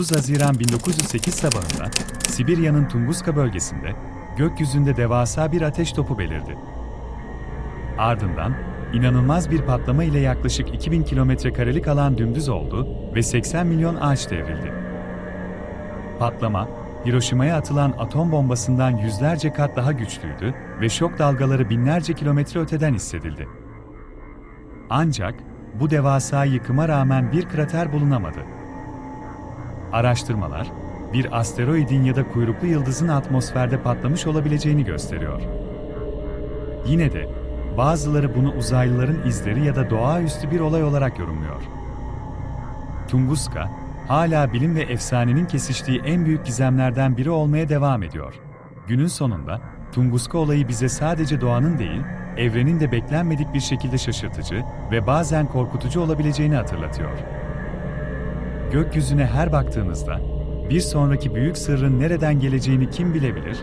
30 Haziran 1908 sabahında Sibirya'nın Tunguska bölgesinde gökyüzünde devasa bir ateş topu belirdi. Ardından inanılmaz bir patlama ile yaklaşık 2000 kilometre karelik alan dümdüz oldu ve 80 milyon ağaç devrildi. Patlama, Hiroşima'ya atılan atom bombasından yüzlerce kat daha güçlüydü ve şok dalgaları binlerce kilometre öteden hissedildi. Ancak bu devasa yıkıma rağmen bir krater bulunamadı. Araştırmalar, bir asteroidin ya da kuyruklu yıldızın atmosferde patlamış olabileceğini gösteriyor. Yine de bazıları bunu uzaylıların izleri ya da doğaüstü bir olay olarak yorumluyor. Tunguska, hala bilim ve efsanenin kesiştiği en büyük gizemlerden biri olmaya devam ediyor. Günün sonunda, Tunguska olayı bize sadece doğanın değil, evrenin de beklenmedik bir şekilde şaşırtıcı ve bazen korkutucu olabileceğini hatırlatıyor. Gökyüzüne her baktığımızda, bir sonraki büyük sırrın nereden geleceğini kim bilebilir